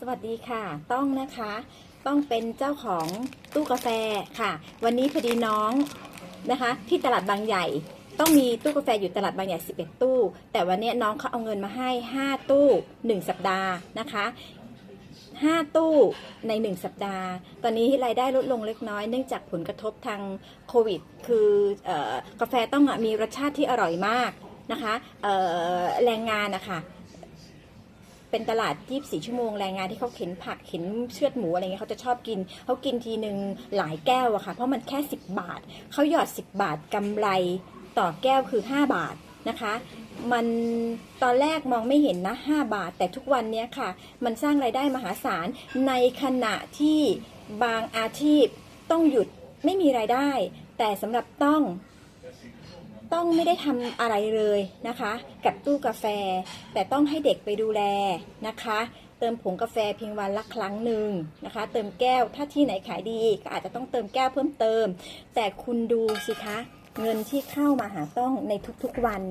สวัสดีค่ะ ต้องนะคะ ต้องเป็นเจ้าของตู้กาแฟค่ะ วันนี้พอดีน้องนะคะ ที่ตลาดบางใหญ่ ต้องมีตู้กาแฟอยู่ตลาดบางใหญ่ 11 ตู้ แต่วันนี้น้องเขาเอาเงินมาให้ 5 ตู้ 1 สัปดาห์นะคะ 5 ตู้ใน 1 สัปดาห์ ตอนนี้รายได้ลดลงเล็กน้อยเนื่องจากผลกระทบทางโควิด คือออกาแฟต้องมีรสชาติที่อร่อยมากนะคะแรงงานนะคะ เป็นตลาด 24 ชั่วโมงแรงงานที่เขาเข็นผักเข็นเชือดหมูอะไรเงี้ยเขาจะชอบกินเขากินทีหนึ่งหลายแก้วอะค่ะ เพราะมันแค่ 10 บาทเขาหยอด 10 บาทกำไรต่อแก้วคือ 5 บาทนะคะ มันตอนแรกมองไม่เห็นนะ 5 บาท แต่ทุกวันนี้ค่ะ มันสร้างไรายได้มหาศาลในขณะที่บางอาชีพต้องหยุดไม่มีรายได้ แต่สำหรับต้อง ต้องไม่ได้ทำอะไรเลยนะคะ กับตู้กาแฟ แต่ต้องให้เด็กไปดูแลนะคะ เติมผงกาแฟเพียงวันละครั้งหนึ่งนะคะ เติมแก้วถ้าที่ไหนขายดีก็อาจจะต้องเติมแก้วเพิ่มเติม แต่คุณดูสิคะเงินที่เข้ามาหาต้องในทุกๆวัน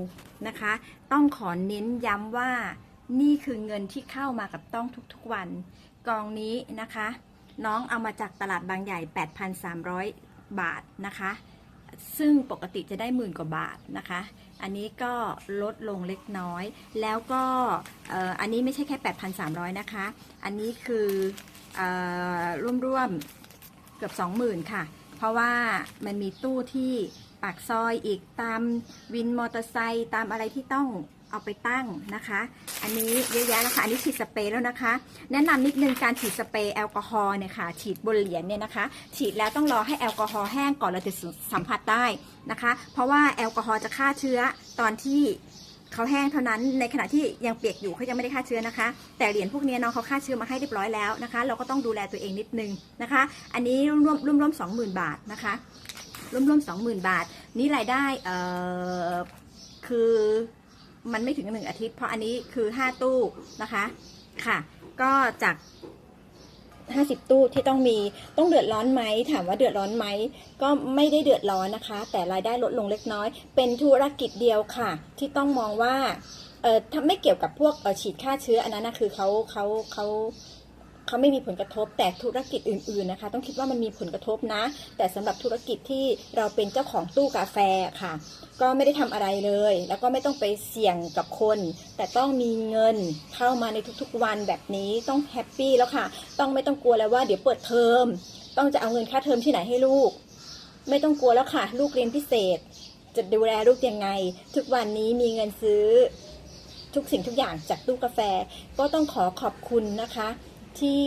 นะคะ ต้องขอเน้นย้ำว่านี่คือเงินที่เข้ามากับต้องทุกๆวัน กองนี้นะคะ น้องเอามาจากตลาดบางใหญ่ 8,300 บาทนะคะ ซึ่งปกติจะได้หมื่นกว่าบาทนะคะ อันนี้ก็ลดลงเล็กน้อย แล้วก็อันนี้ไม่ใช่แค่ 8,300 นะคะ อันนี้คืออร่วมๆเกือบ 20,000 ค่ะ เพราะว่ามันมีตู้ที่ปากซอยอีกตามวินมอเตอร์ไซค์ตามอะไรที่ต้องเอาไปตั้งนะคะ อันนี้เยอะแยะแล้วค่ะ อันนี้ฉีดสเปรย์แล้วนะคะ แนะนำนิดนึงการฉีดสเปรย์แอลกอฮอล์เนี่ยค่ะ ฉีดบนเหรียญเนี่ยนะคะ ฉีดแล้วต้องรอให้แอลกอฮอล์แห้งก่อนเราจะสัมผัสได้นะคะ เพราะว่าแอลกอฮอล์จะฆ่าเชื้อตอนที่เขาแห้งเท่านั้น ในขณะที่ยังเปียกอยู่เขายังไม่ได้ฆ่าเชื้อนะคะ แต่เหรียญพวกนี้น้องเขาฆ่าเชื้อมาให้เรียบร้อยแล้วนะคะ เราก็ต้องดูแลตัวเองนิดนึงนะคะ อันนี้ร่วมร่วมร่วมสองหมื่นบาทนะคะ ร่วมร่วมสองหมื่นบาท นี่รายได้เอ่อคือ มันไม่ถึงหนึ่งอาทิตย์ เพราะอันนี้คือห้าตู้นะคะค่ะ ก็จาก50 ตู้ที่ต้องมีต้องเดือดร้อนไหมถามว่าเดือดร้อนไหมก็ไม่ได้เดือดร้อนนะคะ แต่รายได้ลดลงเล็กน้อย เป็นธุรกิจเดียวค่ะ ที่ต้องมองว่าเออถ้าไม่เกี่ยวกับพวกฉีดฆ่าเชื้ออันนั้นนะคือเขาเขาเขา เขาไม่มีผลกระทบแต่ธุรกิจอื่นๆนะคะ ต้องคิดว่ามันมีผลกระทบนะ แต่สำหรับธุรกิจที่เราเป็นเจ้าของตู้กาแฟค่ะ ก็ไม่ได้ทำอะไรเลย แล้วก็ไม่ต้องไปเสี่ยงกับคน แต่ต้องมีเงินเข้ามาในทุกๆวันแบบนี้ต้องแฮปปี้แล้วค่ะ ต้องไม่ต้องกลัวแล้วว่าเดี๋ยวเปิดเทอมต้องจะเอาเงินค่าเทอมที่ไหนให้ลูก ไม่ต้องกลัวแล้วค่ะ ลูกเรียนพิเศษ จะดูแลลูกยังไง ทุกวันนี้มีเงินซื้อทุกสิ่งทุกอย่างจากตู้กาแฟ ก็ต้องขอขอบคุณนะคะ ที่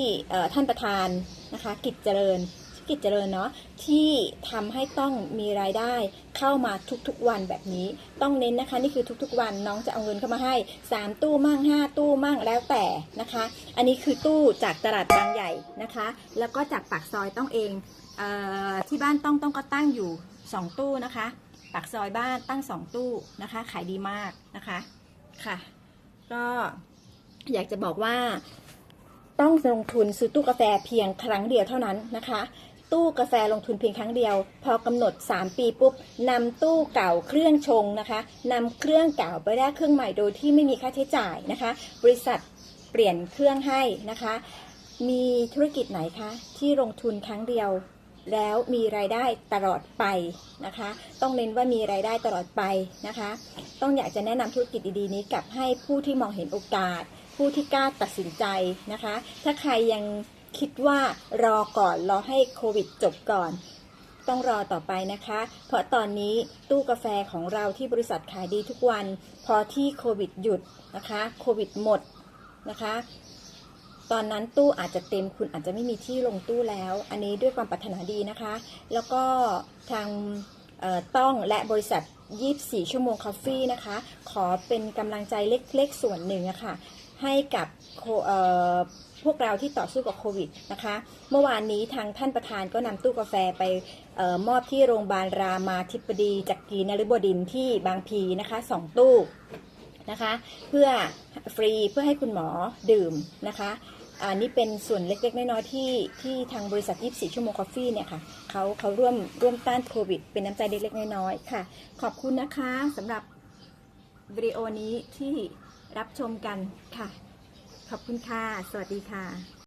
ท่านประธานนะคะกิจเจริญกิจเจริญเนาะที่ทำให้ต้องมีรายได้เข้ามาทุกๆวันแบบนี้ ต้องเน้นนะคะนี่คือทุกๆวันน้องจะเอาเงินเข้ามาให้ 3 ตู้มั่ง 5 ตู้มั่งแล้วแต่นะคะ อันนี้คือตู้จากตลาดบางใหญ่นะคะ แล้วก็จากปากซอยต้องเองเออที่บ้านต้องต้องก็ตั้งอยู่ 2 ตู้นะคะปากซอยบ้านตั้ง 2 ตู้นะคะ ขายดีมากนะคะค่ะ ก็อยากจะบอกว่า ต้องลงทุนซื้อตู้กาแฟเพียงครั้งเดียวเท่านั้นนะคะ ตู้กาแฟลงทุนเพียงครั้งเดียว พอกำหนด 3 ปีปุ๊บนำตู้เก่าเครื่องชงนะคะนำเครื่องเก่าไปแลกเครื่องใหม่โดยที่ไม่มีค่าใช้จ่ายนะคะ บริษัทเปลี่ยนเครื่องให้นะคะ มีธุรกิจไหนคะที่ลงทุนครั้งเดียวแล้วมีรายได้ตลอดไปนะคะ ต้องเน้นว่ามีรายได้ตลอดไปนะคะ ต้องอยากจะแนะนำธุรกิจดีๆนี้กับให้ผู้ที่มองเห็นโอกาส ผู้ที่กล้าตัดสินใจนะคะ ถ้าใครยังคิดว่ารอก่อนรอให้โควิดจบก่อน ต้องรอต่อไปนะคะ เพราะตอนนี้ตู้กาแฟของเราที่บริษัทขายดีทุกวัน พอที่โควิดหยุดนะคะโควิดหมดนะคะตอนนั้นตู้อาจจะเต็มคุณอาจจะไม่มีที่ลงตู้แล้ว อันนี้ด้วยความปรารถนาดีนะคะ แล้วก็ทางต้องและบริษัท 24 ชั่วโมงคอฟฟี่นะคะ ขอเป็นกำลังใจเล็กๆ ส่วนหนึ่งอะค่ะ ให้กับพวกเราที่ต่อสู้กับโควิดนะคะ เมื่อวานนี้ทางท่านประธานก็นำตู้กาแฟไปออมอบที่โรงพยาบาลรามาธิบดีจักรีนฤบดินที่บางพีนะคะสองตู้นะคะ เพื่อฟรีเพื่อให้คุณหมอดื่มนะคะอันนี้เป็นส่วนเล็กๆ น้อยๆที่ที่ทางบริษัท 24 ชั่วโมงคอฟฟี่เนี่ยค่ะเขาเขาร่วมร่วมต้านโควิด เป็นน้ำใจเล็กๆ น้อยๆ ค่ะ ขอบคุณนะคะสำหรับวิดีโอนี้ที่ รับชมกันค่ะ ขอบคุณค่ะ สวัสดีค่ะ